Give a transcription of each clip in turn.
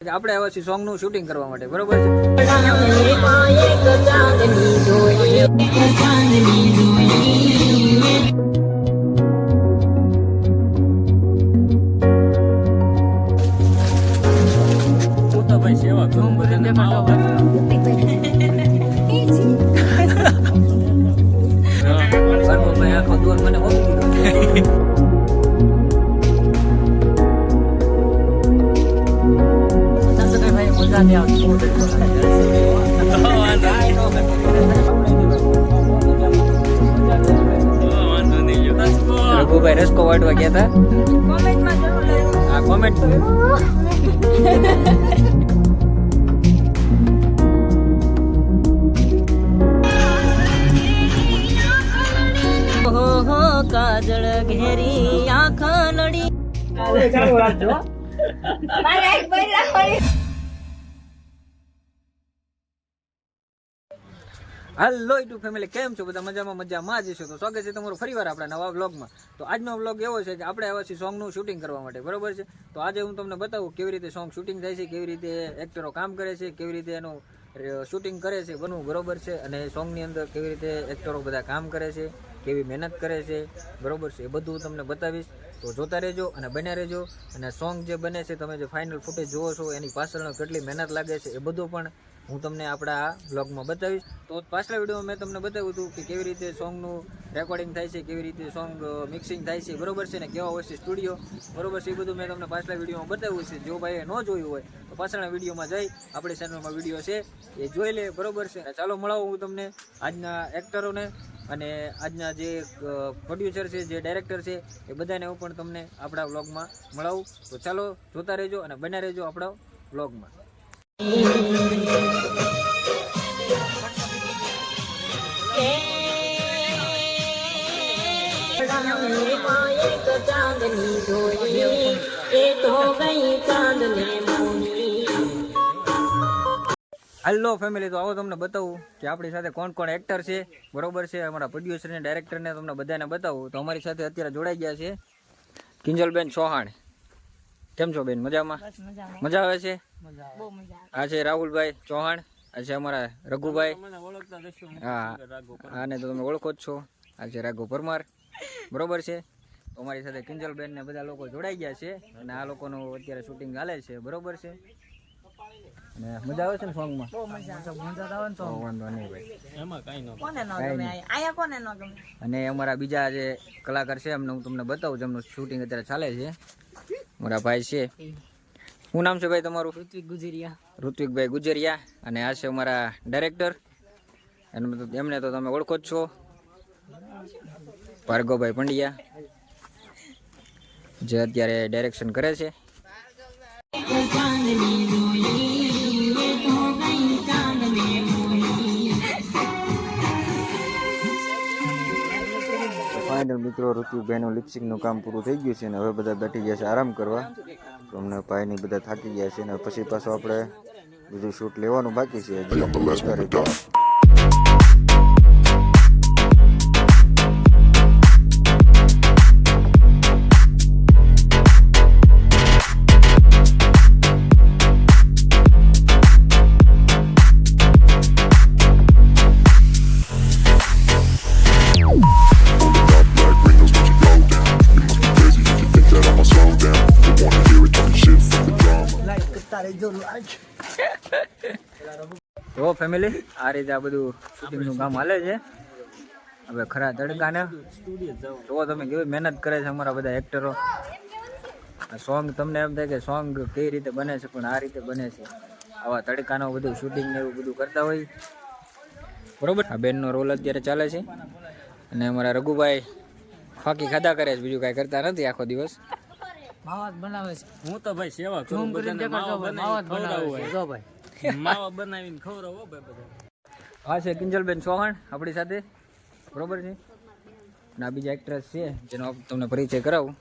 આપણે આવ્યા છીએ સોંગનું શૂટિંગ કરવા માટે બરોબર છે? ભાઈ સેવા ઘણું બધાને. વાટવા ગયા હતા હા કોમેન્ટ કાજળ ઘેરી આંખ નડી હાલો ટુ ફેમિલી કેમ છો? બધા મજામાં મજામાં જ છો. તો સ્વાગત છે તમારું ફરીવાર આપણા નવા વ્લોગમાં તો આજનો વ્લોગ એવો છે કે આપણે આવ્યા છીએ સોંગનું શૂટિંગ કરવા માટે, બરોબર છે? તો આજે હું તમને બતાવું કેવી રીતે સોંગ શૂટિંગ થાય છે, કેવી રીતે એક્ટરો કામ કરે છે, કેવી રીતે એનું શૂટિંગ કરે છે, બનવું બરોબર છે, અને સોંગની અંદર કેવી રીતે એક્ટરો બધા કામ કરે છે, કેવી મહેનત કરે છે, બરોબર છે, એ બધું હું તમને બતાવીશ. તો જોતા રહેજો અને બન્યા રહેજો. અને સોંગ જે બને છે, તમે જે ફાઇનલ ફૂટેજ જુઓ છો, એની પાછળનો કેટલી મહેનત લાગે છે, એ બધું પણ હું તમને આપણા બ્લોગમાં બતાવીશ. તો પાછલા વિડીયોમાં મેં તમને બતાવ્યું હતું કે કેવી રીતે સોંગનું રેકોર્ડિંગ થાય છે, કેવી રીતે સોંગ મિક્સિંગ થાય છે, બરોબર છે ને, કેવા હોય છે સ્ટુડિયો બરોબર છે, એ બધું મેં તમને પાછલા વિડીયોમાં બતાવ્યું છે. જો ભાઈએ ન જોયું હોય, તો પાછળના વિડીયોમાં જઈ, આપણી ચેનલમાં વીડિયો છે, એ જોઈ લે, બરોબર છે. ચાલો મળાવું હું તમને આજના એક્ટરોને અને આજના જે પ્રોડ્યુસર છે, જે ડાયરેક્ટર છે, એ બધાને હું પણ તમને આપણા વ્લોગમાં મળાવું. તો ચાલો જોતા રહેજો અને બન્યા રહેજો આપણા વ્લોગમાં ચાંદની મોની ફેમિલી તો આવો તમને બતાવું કે આપણી સાથે કોણ કોણ એક્ટર છે, બરોબર છે, અમારા પ્રોડ્યુસર ને ડાયરેક્ટર ને તમને બધાને બતાવું. તો અમારી સાથે અત્યારે જોડાઈ ગયા છે કિંજલબેન ચૌહાણ. કેમ છો બેન? મજામાં? મજા આવે છે? આ છે રાહુલભાઈ ચૌહાણ આ છે અમારા રઘુભાઈ. હા. આને તો તમે ઓળખો જ છો. આ છે રાઘુ પરમાર. બરોબર છે? અમારી સાથે કિંજલબેન ને બધા લોકો જોડાઈ ગયા છે અને આ લોકોનું અત્યારે શૂટિંગ ચાલે છે. બરોબર છે? અને મજા આવે છે ને સોંગમાં વાંધો નહીં ભાઈ. કોને ન ગમે? આયા કોને ન ગમે? અને અમારા બીજા જે કલાકાર છે એમને હું તમને બતાવું જેમનું શૂટિંગ અત્યારે ચાલે છે. મારા ભાઈ છે. શું નામ છે ભાઈ તમારું? ઋત્વિક ગુજરિયા. ઋત્વિકભાઈ ગુજરિયા અને આ છે અમારા ડાયરેક્ટર. એમને તો તમે ઓળખો જ છો. ભાર્ગવભાઈ પંડ્યા. જે અત્યારે ડાયરેક્શન કરે છે. મિત્રો ઋતુભાઈનું લિપસ્ટિકનું કામ પૂરું થઈ ગયું છે અને હવે બધા બેઠી ગયા છે આરામ કરવા. તો અમને ભાઈની બધા થાકી ગયા છે અને પછી પાછું આપણે બીજું શૂટ લેવાનું બાકી છે. જોતા તો ફેમિલી આ રીતે આ બધું શૂટિંગનું કામ હાલે છે. હવે ખરા તડકાને. તો તમે કેવી મહેનત કરે છે અમારા બધા એક્ટરો સોંગ તમને એમ થાય કે સોંગ કઈ રીતે બને છે, પણ આ રીતે બને છે. આવા તડકાનો બધું શૂટિંગ ને એવું બધું કરતા હોય. બરોબર? આ બેનનો રોલ અત્યારે ચાલે છે. અને અમારા રઘુભાઈ ફાંકી ખાધા કરે છે, બીજું કાંઈ કરતા નથી આખો દિવસ. માવા બનાવે છે. હું તો ભાઈ સેવા કરું બધાને માવા ભાઈ, બનાવીને માવા બનાવે જો ભાઈ. માવા બનાવીને ખવડાવો ભાઈ બધા. હા છે કિંજલબેન ચૌહાણ આપણી સાથે. બરોબર છે? અને આ બીજા એક્ટ્રેસ છે જેનો તમને પરિચય કરાવું.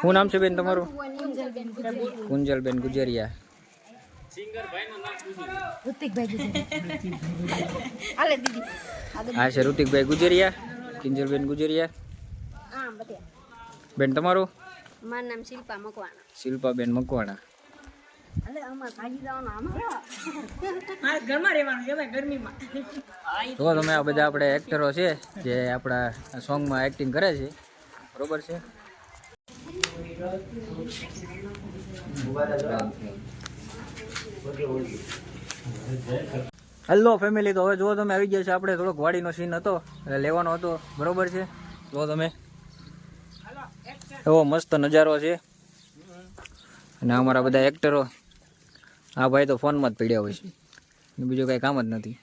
શું નામ છે બેન તમારું? કુંજલબેન ગુજરિયા. હા છે ઋતિકભાઈ ગુજરિયા કિંજલબેન ગુજરિયા. બેન તમારું? મારું નામ શિલ્પા મકવાણા. મકવાણા. એમાં ગરમીમાં. જો તમે આ બધા આપણે એક્ટરો છે જે આપણા સોંગમાં એક્ટિંગ કરે છે. બરોબર છે? હેલો ફેમિલી તો હવે જો તમે આવી ગયા છે. આપણે થોડોક વાડીનો સીન હતો એટલે લેવાનો હતો. બરોબર છે? જો તમે. એવો મસ્ત નજારો છે. અને અમારા બધા એક્ટરો આ ભાઈ તો ફોનમાં જ પડ્યા હોય છે. બીજું કઈ કામ જ નથી.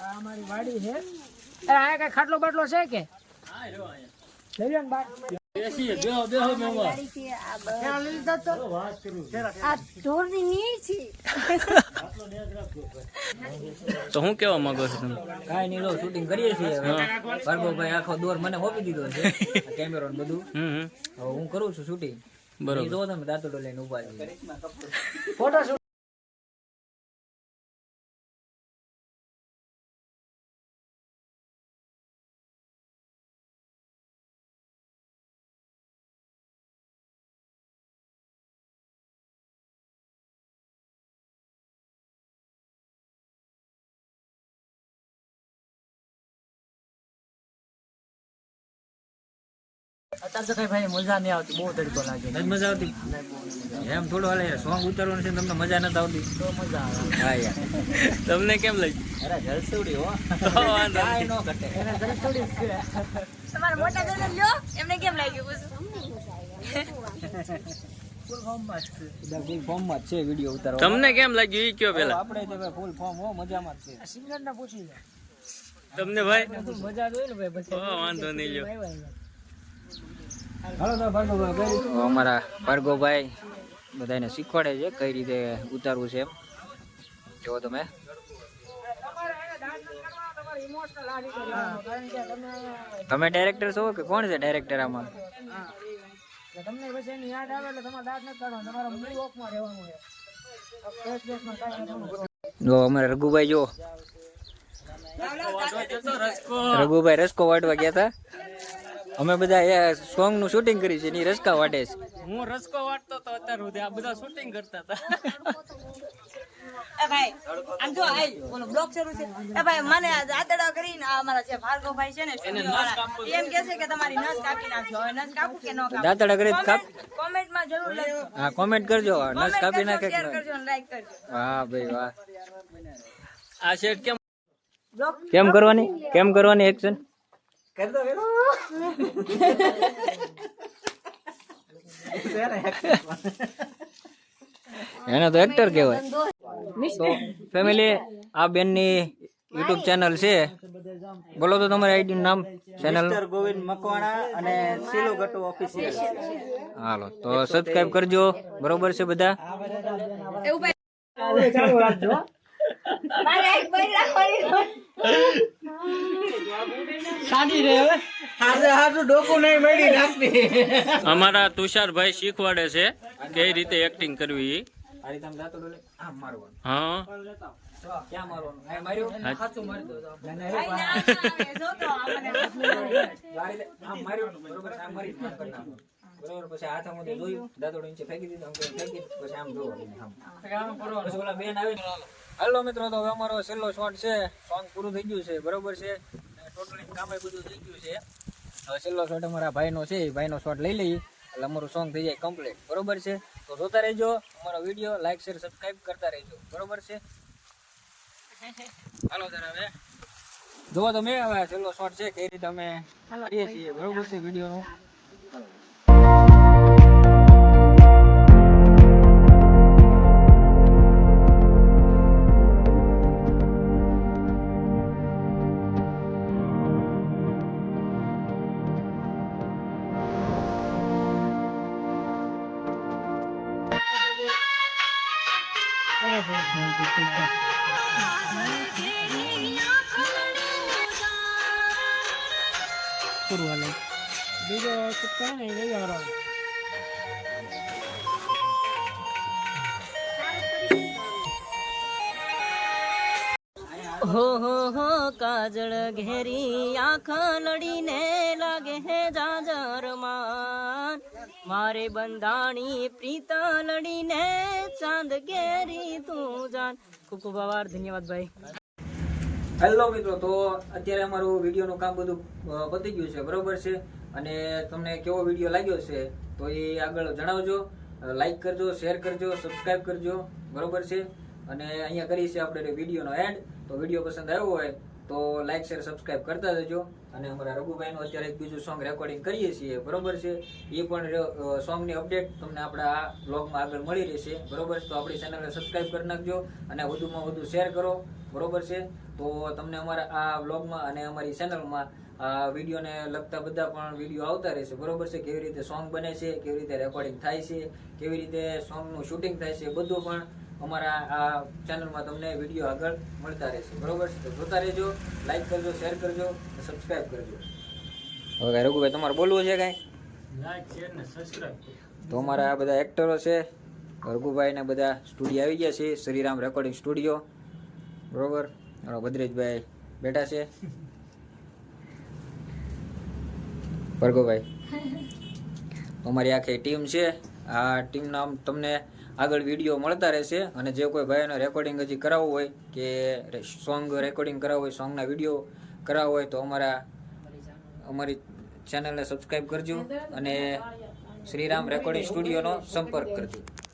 આ અમારી વાડી છે. અરે આ કઈ ખાટલો બાટલો છે કે? તો. તો હું કેવા માંગો છો તમે? કાંઈ નહીં લો શૂટિંગ કરીએ છીએ હવે. ભાર્ગવભાઈ આખો દોર મને હોપી દીધો છે કેમેરો ને બધું. હું કરું છું શૂટિંગ બરોબર. જો તમે દાંતડો લઈને ઊભા છે ફોટો અત્યારે તો કઈ ભાઈ મજા નહીં આવતી બહુ તડકો લાગે. નથી મજા આવતી? એમ થોડું હાલે સોંગ ઉતારવાનું છે તમને મજા નથી આવતી? તો મજા આવે. હા યાર. તમને કેમ લાગ્યું? અરે જલસુડી હો. તો વાંધો ઘટે. એને જરી તમારા મોટા દાદા લ્યો એમને કેમ લાગ્યું પૂછું ફૂલ ફોર્મમાં જ છે. બધા ફૂલ ફોર્મમાં જ છે વીડિયો ઉતારવા તમને કેમ લાગ્યું? એ કયો પેલા? આપણે ફૂલ ફોર્મ હો મજામાં છે. સિંગર ને પૂછી તમને ભાઈ? મજા જોઈ ને ભાઈ વાંધો નહીં લ્યો. આવ્યા અહીંયા. હાલો તો ભાર્ગવભાઈ કઈ અમારા ભાર્ગવભાઈ બધાને શીખવાડે છે કઈ રીતે ઉતારવું છે એમ. જો તમે. તમે તમે ડાયરેક્ટર છો કે કોણ છે ડાયરેક્ટર આમાં? તમને પછી એની યાદ આવે એટલે તમારે દાંત નથી કાઢવાનો તમારે મૂળ ઓફમાં રહેવાનું છે. ફ્રેશ ફ્રેશમાં કાંઈ નથી કરવાનું. જો અમારે રઘુભાઈ જો. રઘુભાઈ રસકો વાટવા ગયા હતા. અમે બધા એ સોંગનું શૂટિંગ કર્યું છે એની રસકા વાટે છે. હું રસકો વાટતો તો અત્યાર સુધી આ બધા શૂટિંગ કરતા હતા. એ ભાઈ આમ જો આઈ બોલો બ્લોક શરૂ છે. એ ભાઈ મને આ કરીને આ અમારા જે ભાર્ગવ છે ને studio વાળા, એમ કે છે કે તમારી નસ કાપી નાખજો. હવે નસ કાપું કે ન કાપું? દાંતડા કરી કાપ કોમેન્ટમાં જરૂર લખજો. હા કોમેન્ટ કરજો. નસ કાપી નાખે કે કરજો અને like કરજો. વાહ ભાઈ વાહ. આ કેમ? કેમ કરવાની? કેમ કરવાની એક્શન એને તો એક્ટર કહેવાય. તો ફેમિલી આ બેનની યુટ્યુબ ચેનલ છે. બોલો તો તમારી આઈડી નામ ચેનલ ગોવિંદ મકવાણા અને સિલો ગટુ ઓફિસિયલ હાલો તો સબસ્ક્રાઇબ કરજો. બરોબર છે બધા? એવું ભાઈ મારે એક ભાઈ રાખવાની હાજે હાજુ ડોકું નહીં મળી નાખતી અમારા તુષારભાઈ શીખવાડે છે કઈ રીતે એક્ટિંગ કરવી. ઈ. આ રીતે આમ દાંતડો લઈ આમ મારવાનું? હા. મારવાનું બરોબર પછી હાથ આમ જોયું દાદોડો નીચે ફેંકી દીધો આમ ફેંકી પછી આમ આમ પછી ઓલા બેન આવી હાલો મિત્રો તો હવે અમારો છેલ્લો શોટ છે. સોંગ પૂરું થઈ ગયું છે બરોબર છે? ટોટલી કામ બધું થઈ ગયું છે. હવે છેલ્લો શોટ અમારા ભાઈનો છે એ ભાઈનો શોટ લઈ લઈએ. એટલે અમારું સોંગ થઈ જાય કમ્પ્લીટ બરોબર છે? તો જોતા રહેજો અમારો વીડિયો લાઈક શેર સબસ્ક્રાઇબ કરતા રહેજો બરોબર છે? હાલો જરા હવે. જોવો તમે હવે છેલ્લો શોટ છે કઈ રીતે અમે કરીએ છીએ બરોબર છે વિડીયોનું પૂરું. હો હો હો કાજળ ઘેરી આંખ લડીને લાગે હે જાજરમાન મારે બંધાણી પ્રીત લડીને ચાંદ ઘેરી તું જાન. ખૂબ ખૂબ આભાર, ધન્યવાદ ભાઈ. હેલો મિત્રો, તો અત્યારે અમારું વિડીયોનું કામ બધું પતી ગયું છે, બરોબર છે? અને તમને કેવો વીડિયો લાગ્યો છે, તો એ આગળ જણાવજો. લાઈક કરજો શેર કરજો સબસ્ક્રાઇબ કરજો, બરોબર છે? અને અહીંયા કરી છે આપણે વિડીયોનો એન્ડ તો વીડિયો પસંદ આવ્યો હોય, તો લાઈક શેર સબસ્ક્રાઇબ કરતા જજો. અને અમારા રઘુભાઈનું અત્યારે એક બીજું સોંગ રેકોર્ડિંગ કરીએ છીએ. બરોબર છે? એ પણ સોંગની અપડેટ તમને આપણા આ બ્લોગમાં આગળ મળી રહેશે. બરોબર? તો આપણી ચેનલને સબસ્ક્રાઇબ કરી નાખજો અને વધુમાં વધુ શેર કરો. બરોબર છે? તો તમને અમારા આ બ્લોગમાં અને અમારી ચેનલમાં આ વિડીયોને લગતા બધા પણ વીડિયો આવતા રહેશે. બરોબર છે? કેવી રીતે સોંગ બને છે? કેવી રીતે રેકોર્ડિંગ થાય છે? કેવી રીતે સોંગનું શૂટિંગ થાય છે? બધું પણ અમારા આ ચેનલમાં તમને વીડિયો આગળ મળતા રહેશે. બરોબર છે? તો જોતા રહેજો લાઈક કરજો શેર કરજો અને સબસ્ક્રાઇબ કરજો. હવે કાંઈ રઘુભાઈ તમારે બોલવું છે કાંઈ? તો અમારા આ બધા એક્ટરો છે. રઘુભાઈને બધા સ્ટુડિયો આવી ગયા છે. શ્રીરામ રેકોર્ડિંગ સ્ટુડિયો બરોબર? અમારા ભદ્રેશભાઈ બેઠા છે. ભર્ગવભાઈ અમારી આખી ટીમ છે. આ ટીમના નામ તમને આગળ વીડિયો મળતા રહેશે અને જે કોઈ ભાઈનો રેકોર્ડિંગ હજી કરાવવું હોય કે સોંગ રેકોર્ડિંગ કરાવવું હોય સોંગના વીડિયો કરાવવો હોય તો અમારા અમારી ચેનલને સબસ્ક્રાઈબ કરજો અને શ્રીરામ રેકોર્ડિંગ સ્ટુડિયોનો સંપર્ક કરજો.